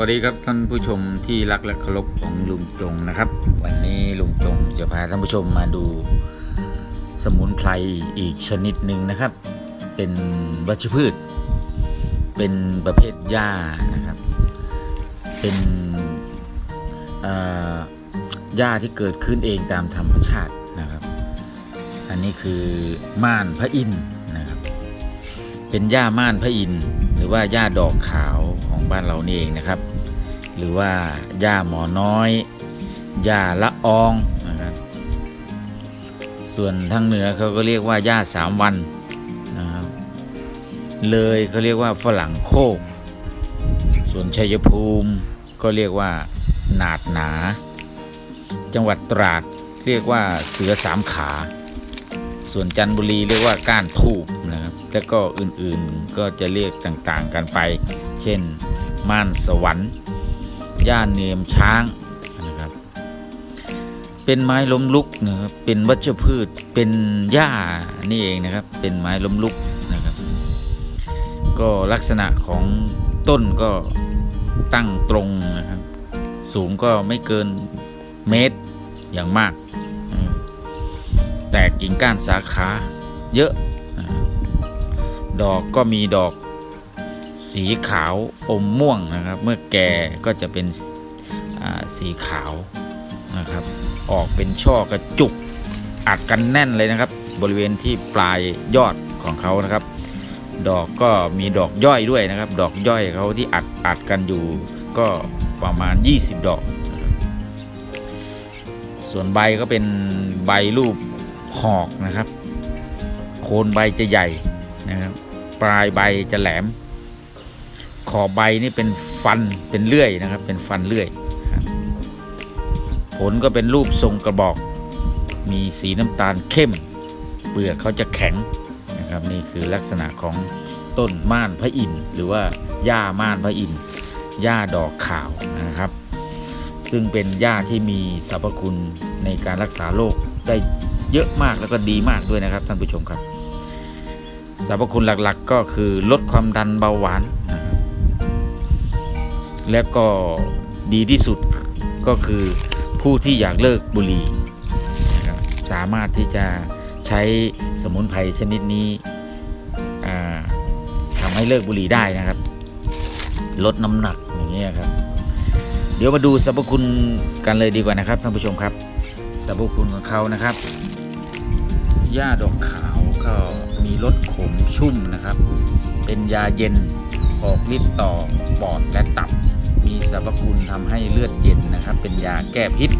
วัสดีครับท่านผู้ชมที่รักและเคารพของลุงจงนะครับ วันนี้ลุงจงจะพาท่านผู้ชมมาดูสมุนไพรอีกชนิดหนึ่งนะครับ เป็นวัชพืช เป็นประเภทหญ้านะครับ เป็นหญ้าที่เกิดขึ้นเองตามธรรมชาตินะครับ อันนี้คือม่านพระอินทร์ เป็นหญ้าม่านพระอินทร์หรือว่าหญ้าดอกขาวของบ้านเรานี่เองนะครับ หรือว่าหญ้าหมอน้อยหญ้าละอองนะครับส่วนทางเหนือเขาก็เรียกว่าหญ้าสามวันนะครับเลยเขาเรียกว่าฝรั่งโคก ส่วนชัยภูมิก็เรียกว่าหนาดหนา จังหวัดตราดเรียกว่าเสือสามขา ส่วนจันทบุรีเรียกว่าก้านทูบนะครับ แล้วก็อื่นๆก็จะเรียกต่างๆกันไป เช่น ม่านสวรรค์ย่านเนียมช้างนะครับ เป็นไม้ล้มลุกนะครับ เป็นวัชพืช เป็นหญ้านี่เองนะครับ เป็นไม้ล้มลุกนะครับ ก็ลักษณะของต้นก็ตั้งตรงนะครับ สูงก็ไม่เกินเมตรอย่างมาก แตกกิ่งก้านสาขาเยอะ ดอกก็มีดอกสีขาวอมม่วงนะครับ เมื่อแก่ก็จะเป็นสีขาวนะครับ ออกเป็นช่อกระจุกอัดกันแน่นเลยนะครับ บริเวณที่ปลายยอดของเขานะครับ ดอกก็มีดอกย่อยด้วยนะครับ ดอกย่อยเขาที่อัดอัดกันอยู่ก็ประมาณ 20 ดอก ส่วนใบก็เป็นใบรูปหอกนะครับ โคนใบจะใหญ่นะครับ ปลายใบจะแหลม ขอบใบนี่เป็นฟันเป็นเลื่อยนะครับ เป็นฟันเลื่อย ผลก็เป็นรูปทรงกระบอก มีสีน้ำตาลเข้ม เปลือกเขาจะแข็งนะครับนี่คือลักษณะของต้นม่านพระอินทร์หรือว่าหญ้าม่านพระอินทร์หญ้าดอกขาวนะครับ ซึ่งเป็นหญ้าที่มีสรรพคุณในการรักษาโรคได้เยอะมากแล้วก็ดีมากด้วยนะครับท่านผู้ชมครับ สรรพคุณหลักๆก็คือลดความดันเบาหวานนะครับแล้วก็ดีที่สุดก็คือผู้ที่อยากเลิกบุหรี่นะครับสามารถที่จะใช้สมุนไพรชนิดนี้ทำให้เลิกบุหรี่ได้นะครับ ลดน้ำหนักอย่างเงี้ครับ เดี๋ยวมาดูสรรพคุณกันเลยดีกว่านะครับท่านผู้ชมครับสรรพคุณของเขานะครับหญ้าดอกขาวก็ มีรสขมชุ่มนะครับ เป็นยาเย็นออกฤทธิ์ต่อปอดและตับ มีสรรพคุณทำให้เลือดเย็นนะครับ เป็นยาแก้พิษ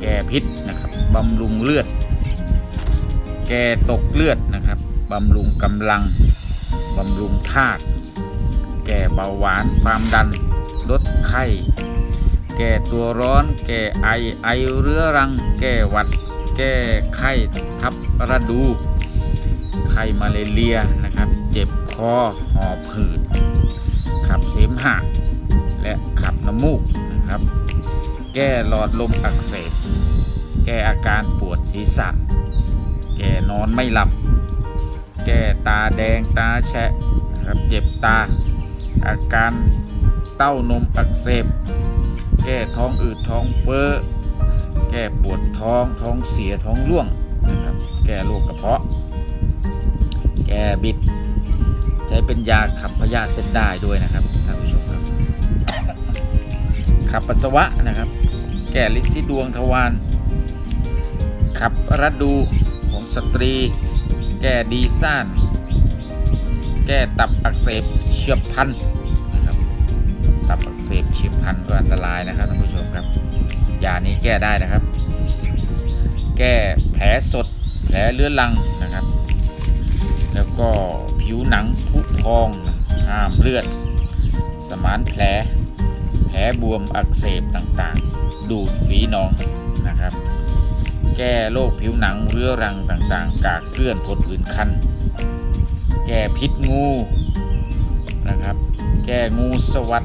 แก้พิษนะครับบำรุงเลือด แก้ตกเลือดนะครับบำรุงกำลังบำรุงธาตุแก้เบาหวานความดันลดไข้แก้ตัวร้อน แก้ไอไอเรื้อรัง แก้หวัด แก้ไข้ทับระดู ไข้มาเลเรียนะครับ เจ็บคอหอบหืด ขับเสมหะ และขับน้ำมูกนะครับ แก้หลอดลมอักเสบ แก้อาการปวดศีรษะ แก้นอนไม่หลับ แก้ตาแดงตาแฉะครับเจ็บตา อาการเต้านมอักเสบ แก้ท้องอืดท้องเฟ้อ แก้ปวดท้องท้องเสียท้องร่วงนะครับแก้โรคกระเพาะ แก้บิด ใช้เป็นยาขับพยาธิเส้นได้ด้วยนะครับท่านผู้ชมครับ ขับปัสสาวะนะครับ แก้ลินซี่ดวงทวารขับระดูของสตรี แก้ดีซ่าน แก้ตับอักเสบเฉียบพันนะครับตับอักเสบเฉียบพันก็อันตรายนะครับท่านผู้ชมครับยานี้แก้ได้นะครับ แก้แผลสดแผลเลื้อรังนะครับ แล้วก็ผิวหนังผุพองห้ามเลือด สมานแผล แผลบวมอักเสบต่างๆ ดูดฝีหนองนะครับ แก้โรคผิวหนังเรื้อรังต่างๆ กากเกลื่อนผดผื่นคัน แก้พิษงูนะครับ แก้งูสวัสด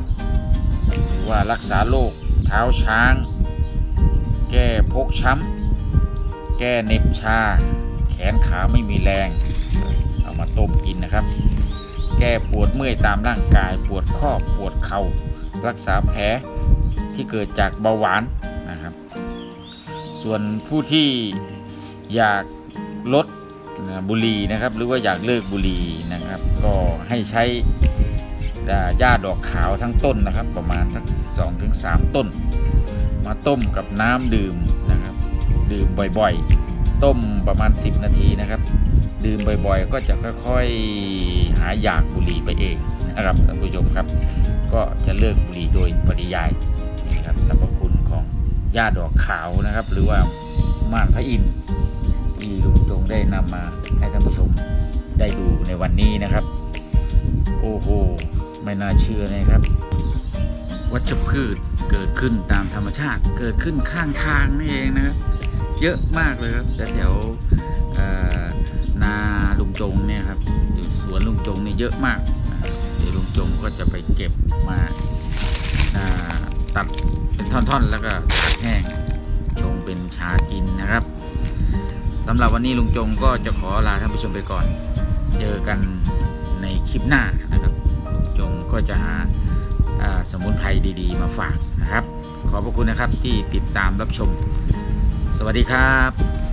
หรือว่ารักษาโรคเท้าช้าง แก้พกช้ำ แก้เน็บชา แขนขาไม่มีแรง มาต้มกินนะครับ แก้ปวดเมื่อยตามร่างกาย ปวดข้อปวดเขา่ารักษาแผลที่เกิดจากเบาหวานนะครับ ส่วนผู้ที่อยากลดบุหรี่นะครับ หรือว่าอยากเลิกบุหรี่นะครับ ก็ให้ใช้หญ้าดอกขาวทั้งต้นนะครับ ประมาณสักสองถึงสามต้น มาต้มกับน้ำดื่มนะครับ ดื่มบ่อยๆ ต้มประมาณ 10 นาทีนะครับ ดื่มบ่อยๆ ก็จะค่อยๆหายอยากบุหรี่ไปเองนะครับท่านผู้ชมครับ ก็จะเลิกบุหรี่โดยปริยายนี่ครับสรรพคุณของหญ้าดอกขาวนะครับ หรือว่าม่านพระอินทร์ที่ลุงจงได้นำมาให้ท่านผู้ชมได้ดูในวันนี้นะครับ โอ้โห ไม่น่าเชื่อนะครับ วัชพืชเกิดขึ้นตามธรรมชาติ เกิดขึ้นข้างทางนี่เองนะครับ เยอะมากเลยครับแต่แถวเอ่อ นาลุงจงเนี่ยครับอยู่สวนลุงจงเนี่ยเยอะมากเดี๋ยวลุงจงก็จะไปเก็บมาาตัดเป็นท่อนๆ แล้วก็ตากแห้งชงเป็นชากินนะครับสำหรับวันนี้ลุงจงก็จะขอลาท่านผู้ชมไปก่อน เจอกันในคลิปหน้านะครับลุงจงก็จะหาาสมุนไพรดีๆ มาฝากนะครับ ขอบพระคุณนะครับที่ติดตามรับชม สวัสดีครับ